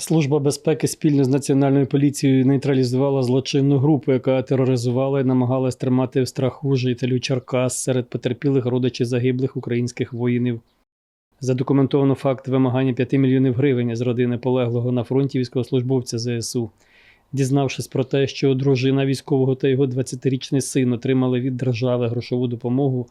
Служба безпеки спільно з національною поліцією нейтралізувала злочинну групу, яка тероризувала і намагалась тримати в страху жителів Черкас серед потерпілих родичів загиблих українських воїнів. Задокументовано факт вимагання 5 мільйонів гривень з родини полеглого на фронті військовослужбовця ЗСУ. Дізнавшись про те, що дружина військового та його 20-річний син отримали від держави грошову допомогу,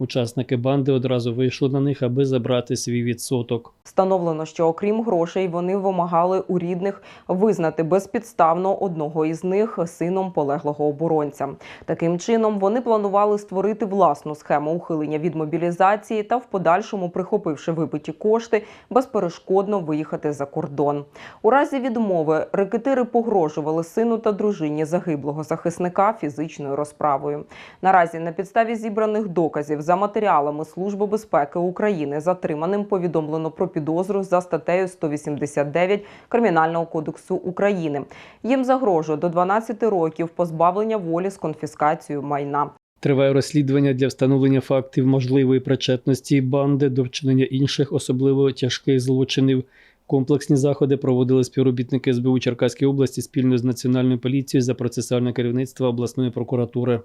учасники банди одразу вийшли на них, аби забрати свій відсоток. Встановлено, що окрім грошей, вони вимагали у рідних визнати безпідставно одного із них сином полеглого оборонця. Таким чином, вони планували створити власну схему ухилення від мобілізації та в подальшому, прихопивши вибиті кошти, безперешкодно виїхати за кордон. У разі відмови рекетири погрожували сину та дружині загиблого захисника фізичною розправою. Наразі на підставі зібраних доказів за матеріалами Служби безпеки України затриманим повідомлено про підозру за статтею 189 Кримінального кодексу України. Їм загрожує до 12 років позбавлення волі з конфіскацією майна. Триває розслідування для встановлення фактів можливої причетності банди до вчинення інших, особливо тяжких злочинів. Комплексні заходи проводили співробітники СБУ Черкаської області спільно з Національною поліцією за процесуальне керівництво обласної прокуратури.